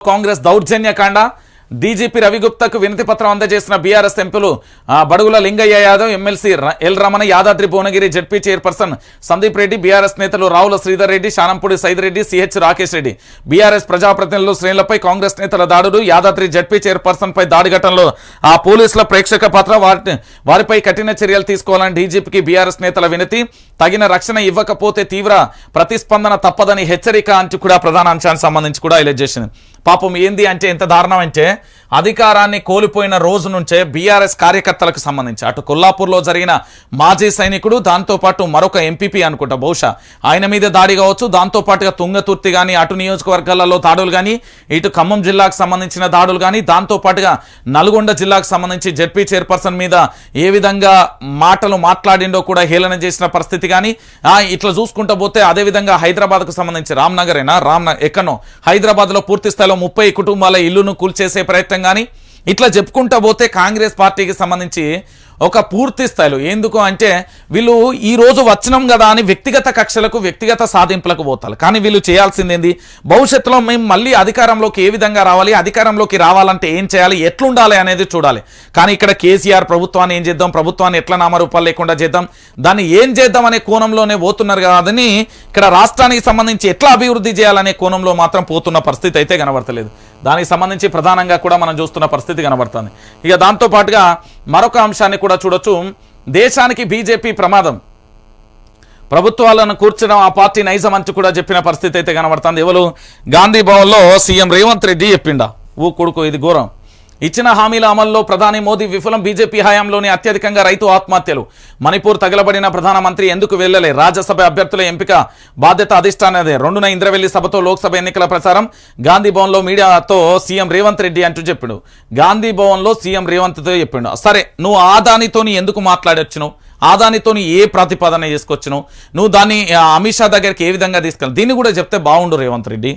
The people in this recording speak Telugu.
కాంగ్రెస్ దౌర్జన్యకాండ డీజీపీ రవిగుప్తకు వినతి పత్రం అందజేసిన బీఆర్ఎస్ ఎంపీలు Badugula Lingaiah Yadav MLC L Ramana Yadadri Bhuvanagiri ZP chairperson Sandeep Reddy BRS నేతలు రావుల శ్రీధర్ రెడ్డి శానంపూడి సైదిరెడ్డి సిహెచ్ రాకేష్ రెడ్డి. బీఆర్ఎస్ ప్రజాప్రతినిధులు శ్రేణులపై కాంగ్రెస్ నేతల దాడులు యాదాద్రి జడ్పీ చైర్పర్సన్ పై దాడి ఘటనలో. ఆ పోలీసుల ప్రేక్షక పాత్ర వారి వారిపై కఠిన చర్యలు తీసుకోవాలని డీజీపీకి బీఆర్ఎస్ నేతల వినతి. తగిన రక్షణ ఇవ్వకపోతే తీవ్ర ప్రతిస్పందన తప్పదని హెచ్చరిక అంటూ కూడా ప్రధాన అంశానికి సంబంధించి కూడా హైలైట్ చేసింది. పాపం ఏంది అంటే ఎంత దారుణం అంటే అధికారాన్ని కోల్పోయిన రోజు నుంచే బీఆర్ఎస్ కార్యకర్తలకు సంబంధించి అటు కొల్లాపూర్లో జరిగిన మాజీ సైనికుడు దాంతోపాటు మరొక ఎంపీపీ అనుకుంటా. బహుశా ఆయన మీద దాడి కావచ్చు దాంతోపాటుగా తుంగతుర్తి కానీ అటు నియోజకవర్గాలలో దాడులు కానీ ఇటు ఖమ్మం జిల్లాకు సంబంధించిన దాడులు కానీ దాంతోపాటుగా నల్గొండ జిల్లాకు సంబంధించి జడ్పీ చైర్పర్సన్ మీద ఏ విధంగా మాటలు మాట్లాడిండో కూడా హేళన చేసిన పరిస్థితి కానీ ఇట్లా చూసుకుంటా పోతే అదేవిధంగా హైదరాబాద్కు సంబంధించి రామ్నగరేనా? రామ్ ఎక్కడో హైదరాబాద్లో పూర్తి స్థాయిలో ముప్పై కుటుంబాల ఇల్లును కూల్చేసే ప్రయత్నం కానీ ఇట్లా చెప్పుకుంటా పోతే కాంగ్రెస్ పార్టీకి సంబంధించి ఒక పూర్తి స్థాయిలో ఎందుకు అంటే వీళ్ళు ఈ రోజు వచ్చినాం కదా అని వ్యక్తిగత కక్షలకు వ్యక్తిగత సాధింపులకు పోతారు. కానీ వీళ్ళు చేయాల్సింది ఏంది? భవిష్యత్తులో మేము మళ్ళీ అధికారంలోకి ఏ విధంగా రావాలి అధికారంలోకి రావాలంటే ఏం చేయాలి ఎట్లుండాలి అనేది చూడాలి. కానీ ఇక్కడ కేసీఆర్ ప్రభుత్వాన్ని ఏం చేద్దాం? ప్రభుత్వాన్ని ఎట్లా నామరూపాలు లేకుండా చేద్దాం? దాన్ని ఏం చేద్దాం అనే కోణంలోనే పోతున్నారు కాదని ఇక్కడ రాష్ట్రానికి సంబంధించి ఎట్లా అభివృద్ధి చేయాలనే కోణంలో మాత్రం పోతున్న పరిస్థితి అయితే కనబడతలేదు. దానికి సంబంధించి ప్రధానంగా కూడా మనం చూస్తున్న పరిస్థితి కనబడుతుంది. ఇక దాంతో పాటుగా మరొక అంశాన్ని కూడా చూడొచ్చు. దేశానికి బీజేపీ ప్రమాదం. ప్రభుత్వాలను కూర్చడం ఆ పార్టీ నైజం కూడా చెప్పిన పరిస్థితి అయితే కనబడుతుంది. ఎవరు? గాంధీ భవన్లో సీఎం రేవంత్ రెడ్డి చెప్పిండా. ఊ కొడుకు ఇది ఘోరం. ఇచ్చిన హామీల అమల్లో ప్రధాని మోదీ విఫలం బీజేపీ హయాంలోనే అత్యధికంగా రైతు ఆత్మహత్యలు. మణిపూర్ తగలబడిన ప్రధానమంత్రి ఎందుకు వెళ్ళలే? రాజ్యసభ అభ్యర్థుల ఎంపిక బాధ్యత అధిష్టానదే. రెండున ఇంద్రవెల్లి సభతో లోక్సభ ఎన్నికల ప్రచారం గాంధీ భవన్లో మీడియాతో సీఎం రేవంత్ రెడ్డి అంటూ చెప్పిండు. గాంధీ భవన్లో సీఎం రేవంత్తో చెప్పిండు. సరే నువ్వు ఆదానితోని ఎందుకు మాట్లాడొచ్చును? ఆదానితోని ఏ ప్రతిపాదన చేసుకొచ్చును నువ్వు దాన్ని అమిత్ షా దగ్గరికి ఏ విధంగా తీసుకెళ్ళి? దీన్ని కూడా చెప్తే బాగుండు రేవంత్ రెడ్డి.